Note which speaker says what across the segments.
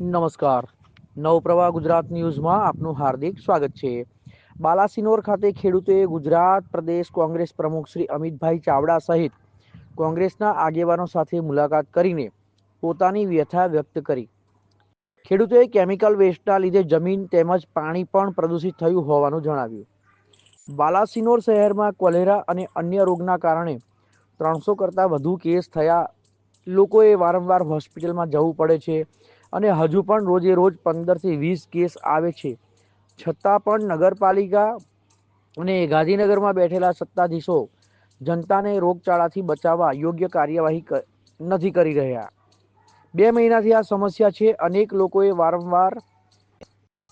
Speaker 1: નમસ્કાર. નવપ્રવાહ ગુજરાત ન્યૂઝમાં આપનું હાર્દિક સ્વાગત છે. બાલાસિનોર ખાતે ખેડૂતોએ ગુજરાત પ્રદેશ કોંગ્રેસ પ્રમુખ શ્રી અમિતભાઈ ચાવડા સહિત કોંગ્રેસના આગેવાનો સાથે મુલાકાત કરીને પોતાની વ્યથા વ્યક્ત કરી. ખેડૂતોએ કેમિકલ વેસ્ટના લીધે જમીન તેમજ પાણી પણ પ્રદૂષિત થયું હોવાનું જણાવ્યું. બાલાસિનોર શહેરમાં કોલેરા અને અન્ય રોગના કારણે ત્રણસો કરતાં વધુ કેસ થયા. લોકોએ વારંવાર હોસ્પિટલમાં જવું પડે છે. અને હજુ પણ રોજે રોજ પંદરથી વીસ કેસ આવે છે. છતાં પણ નગરપાલિકા અને ગાંધીનગરમાં બેઠેલા સત્તાધીશો જનતાને રોગચાળાથી બચાવવા યોગ્ય કાર્યવાહી નથી કરી રહ્યા. બે મહિનાથી આ સમસ્યા છે. અનેક લોકોએ વારંવાર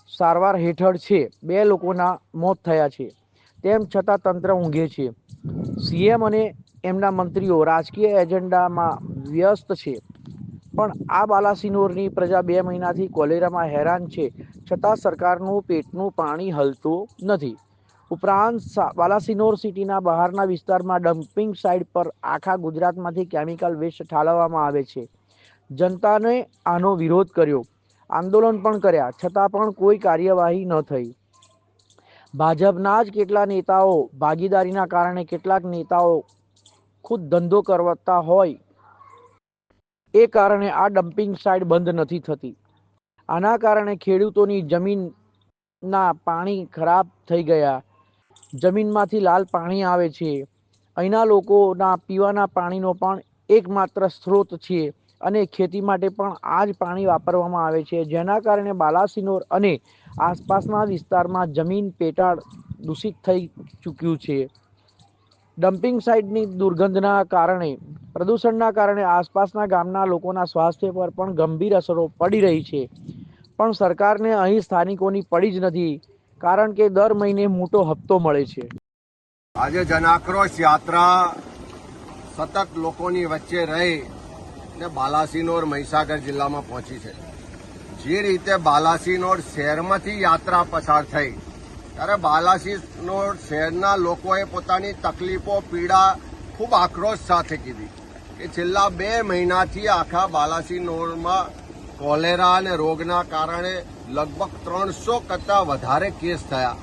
Speaker 1: સારવાર હેઠળ છે. બે લોકોના મોત થયા છે. તેમ છતાં તંત્ર ઊંઘે છે. સીએમ અને એમના મંત્રીઓ રાજકીય એજન્ડામાં વ્યસ્ત છે. પણ આ બાલાસિનોરની પ્રજા બે મહિનાથી કોલેરામાં હેરાન છે, છતાં સરકારનું પેટનું પાણી હલતું નથી. ઉપરાંત બાલાસિનોર સિટીના બહારના વિસ્તારમાં ડમ્પિંગ સાઇટ પર આખા ગુજરાતમાંથી કેમિકલ વેસ્ટ ઠાલવવામાં આવે છે. જનતાને આનો વિરોધ કર્યો, આંદોલન પણ કર્યા, છતાં પણ કોઈ કાર્યવાહી ન થઈ. ભાજપના જ કેટલા નેતાઓ ભાગીદારીના કારણે કેટલાક નેતાઓ ખુદ ધંધો કરતા હોય એ કારણે આ ડમ્પિંગ સાઇટ બંધ નથી થતી. આના કારણે ખેડૂતોની જમીનના પાણી ખરાબ થઈ ગયા. જમીનમાંથી લાલ પાણી આવે છે. અહીંના લોકોના પીવાના પાણીનો પણ એકમાત્ર સ્ત્રોત છે અને ખેતી માટે પણ આ જ પાણી વાપરવામાં આવે છે. જેના કારણે બાલાસિનોર અને આસપાસના વિસ્તારમાં જમીન પેટાળ દૂષિત થઈ ચૂક્યું છે. ડમ્પિંગ સાઇટની દુર્ગંધના કારણે, પ્રદૂષણના કારણે આસપાસના ગામના લોકોના સ્વાસ્થ્ય પર પણ ગંભીર અસરો પડી રહી છે. પણ સરકારને અહીં સ્થાનિકોની પડી જ નથી, કારણ કે દર મહિને મોટો હપ્તો મળે છે.
Speaker 2: આજે જનાક્રોશ યાત્રા સતત લોકોની વચ્ચે રહી ને બાલાસિનોર મહીસાગર જિલ્લામાં પહોંચી છે. જે રીતે બાલાસિનોર શહેરમાંથી યાત્રા પસાર થઈ ત્યારે બાલાસિનોર શહેરના લોકોએ પોતાની તકલીફો, પીડા ખૂબ આક્રોશ સાથે કીધી કે છેલ્લા બે મહિનાથી આખા બાલાસિનોરમાં કોલેરા અને રોગના કારણે લગભગ ત્રણસો કરતાં વધારે કેસ થયા.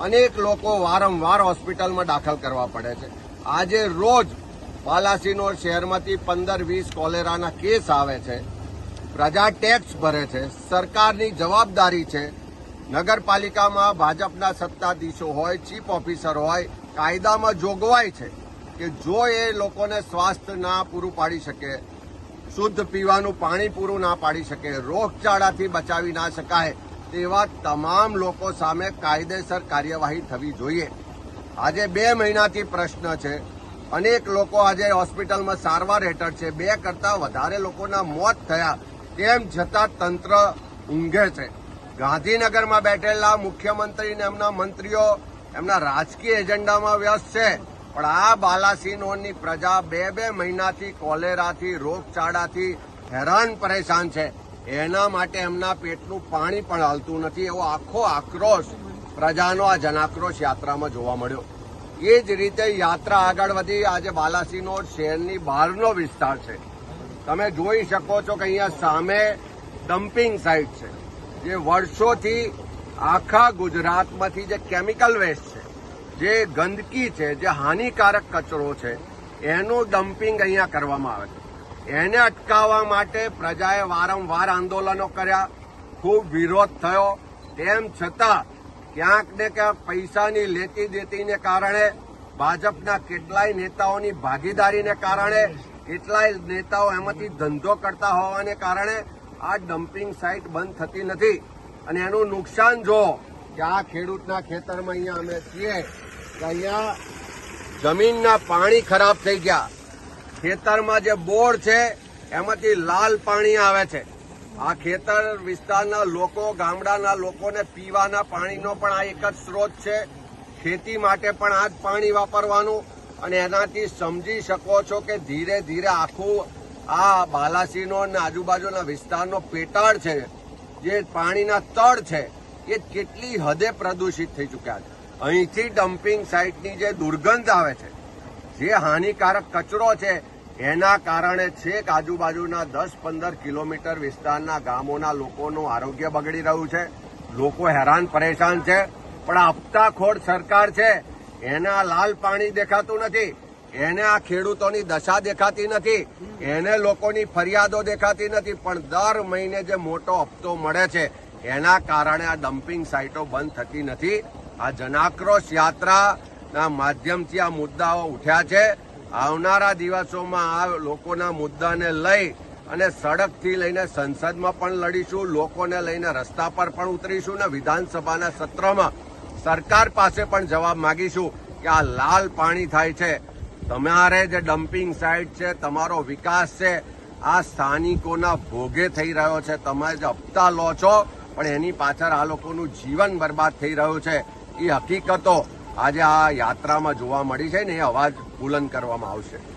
Speaker 2: અનેક લોકો વારંવાર હોસ્પિટલમાં દાખલ કરવા પડે છે. આજે રોજ બાલાસીનો શહેરમાંથી પંદર વીસ કોલેરાના કેસ આવે છે. પ્રજા ટેક્સ ભરે છે. સરકારની જવાબદારી છે. નગરપાલિકામાં ભાજપના સત્તાધીશો હોય, ચીફ ઓફિસર હોય, કાયદામાં જોગવાઈ છે કે જો એ લોકોને સ્વાસ્થ્ય ના પૂરું પાડી શકે, શુદ્ધ પીવાનું પાણી પૂરું ના પાડી શકે, રોગચાળાથી બચાવી ના શકાય, તેવા તમામ લોકો સામે કાયદેસર કાર્યવાહી થવી જોઈએ. આજે બે મહિનાથી પ્રશ્ન છે. અનેક લોકો આજે હોસ્પિટલમાં સારવાર હેઠળ છે. બે કરતા વધારે લોકોના મોત થયા. તેમ છતાં તંત્ર ઊંઘે છે? ગાંધીનગરમાં બેઠેલા મુખ્યમંત્રી અને એમના મંત્રીઓ એમના રાજકીય એજન્ડામાં વ્યસ્ત છે. પણ આ બાલાસિનોરની પ્રજા બે બે મહિનાથી કોલેરાથી, રોગચાળાથી હેરાન પરેશાન છે. એના માટે એમના પેટનું પાણી પણ હાલતું નથી. એવો આખો આક્રોશ પ્રજાનો આ જનાક્રોશ યાત્રામાં જોવા મળ્યો. એ જ રીતે યાત્રા આગળ વધી. આજે બાલાસિનોર શહેરની બહારનો વિસ્તાર છે. તમે જોઈ શકો છો કે અહીંયા સામે ડમ્પિંગ સાઇટ છે. જે વર્ષોથી આખા ગુજરાતમાંથી જે કેમિકલ વેસ્ટ છે, જે ગંદકી છે, જે હાનિકારક કચરો છે, એનું ડમ્પિંગ અહીંયા કરવામાં આવે છે. એને અટકાવવા માટે પ્રજાએ વારંવાર આંદોલનો કર્યા, ખૂબ વિરોધ થયો. તેમ છતાં, ક્યાંક ને ક્યાંક પૈસાની લેતી દેતીને કારણે, ભાજપના કેટલાય નેતાઓની ભાગીદારીને કારણે, કેટલાય નેતાઓ એમાંથી ધંધો કરતા હોવાને કારણે આ ડમ્પિંગ સાઇટ બંધ થતી નથી. અને એનું નુકસાન જો કે આ ખેડૂતના ખેતરમાં અહીંયા અમે છીએ કે અહીંયા જમીનના પાણી ખરાબ થઈ ગયા. ખેતરમાં જે બોર છે, એમાંથી લાલ પાણી આવે છે. આ ખેતર વિસ્તારના લોકો, ગામડાના લોકોને પીવાના પાણીનો પણ આ એક જ સ્ત્રોત છે. ખેતી માટે પણ આ જ પાણી વાપરવાનું. અને એનાથી સમજી શકો છો કે ધીરે ધીરે આખું આ બાલાસીનો અને આજુબાજુના વિસ્તારનો પેટાળ છે, જે પાણીના તળ છે, એ કેટલી હદે પ્રદૂષિત થઈ ચૂક્યા છે. અહીંથી ડમ્પિંગ સાઇટની જે દુર્ગંધ આવે છે, જે હાનિકારક કચરો છે, એના કારણે છેક આજુબાજુના દસ પંદર કિલોમીટર વિસ્તારના ગામોના લોકોનું આરોગ્ય બગડી રહ્યું છે. લોકો હેરાન પરેશાન છે, પણ હપ્તાખોર સરકાર છે, એના લાલ પાણી દેખાતું નથી. એને આ ખેડૂતોની દશા દેખાતી નથી. એને લોકોની ફરિયાદો દેખાતી નથી, પણ દર મહિને જે મોટો હપ્તો મળે છે, એના કારણે આ ડમ્પિંગ સાઇટો બંધ થતી નથી. આ જનાક્રોશ યાત્રાના માધ્યમથી આ મુદ્દાઓ ઉઠ્યા છે. આવનારા દિવસોમાં આ લોકોના મુદ્દાને લઈ અને સડકથી લઈને સંસદમાં પણ લડીશું, લોકોને લઈને રસ્તા પર પણ ઉતરીશું ને વિધાનસભાના સત્રમાં સરકાર પાસે પણ જવાબ માગીશું કે આ લાલ પાણી થાય છે. તમારે જે ડમ્પિંગ સાઇટ છે, તમારો વિકાસ છે, આ સ્થાનિકોના ભોગે થઈ રહ્યો છે. તમે જે હપ્તા લો છો, પણ એની પાછળ આ લોકોનું જીવન બરબાદ થઈ રહ્યું છે. એ હકીકતો આજે આ યાત્રામાં જોવા મળી છે ને એ અવાજ બુલંદ કરવામાં આવશે.